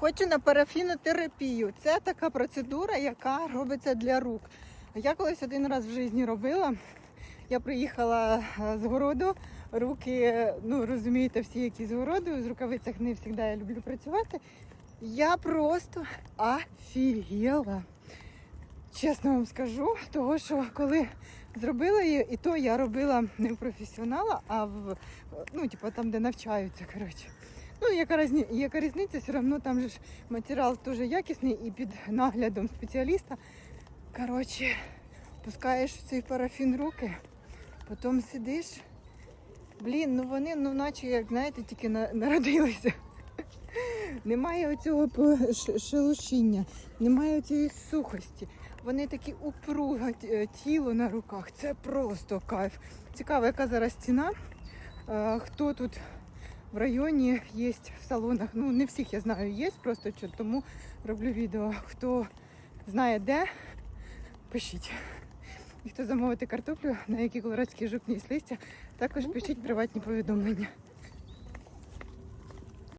Хочу на парафінотерапію. Це така процедура, яка робиться для рук. Я колись один раз в житті робила. Я приїхала е, з городу, руки, ну розумієте, всі які з городу, з рукавицях не завжди я люблю працювати. Я просто офігела. Чесно вам скажу, того що коли зробила її, і то я робила не в професіонала, а в ну, типу, там, де навчаються. коротше. Ну, яка, різні, яка різниця, все одно там же ж матеріал дуже якісний і під наглядом спеціаліста. Коротше, пускаєш в цей парафін руки, потім сидиш. Блін, ну вони, ну наче, як знаєте, тільки на- народилися. Немає оцього шелушіння, немає цієї сухості. Вони такі упругать е, тіло на руках. Це просто кайф. Цікаво, яка зараз ціна. Е, Хто тут в районі є в салонах? Ну, не всіх я знаю, є, просто тому роблю відео. Хто знає де, пишіть. І хто замовити картоплю, на які колорадський жукні і листя, також пишіть приватні повідомлення.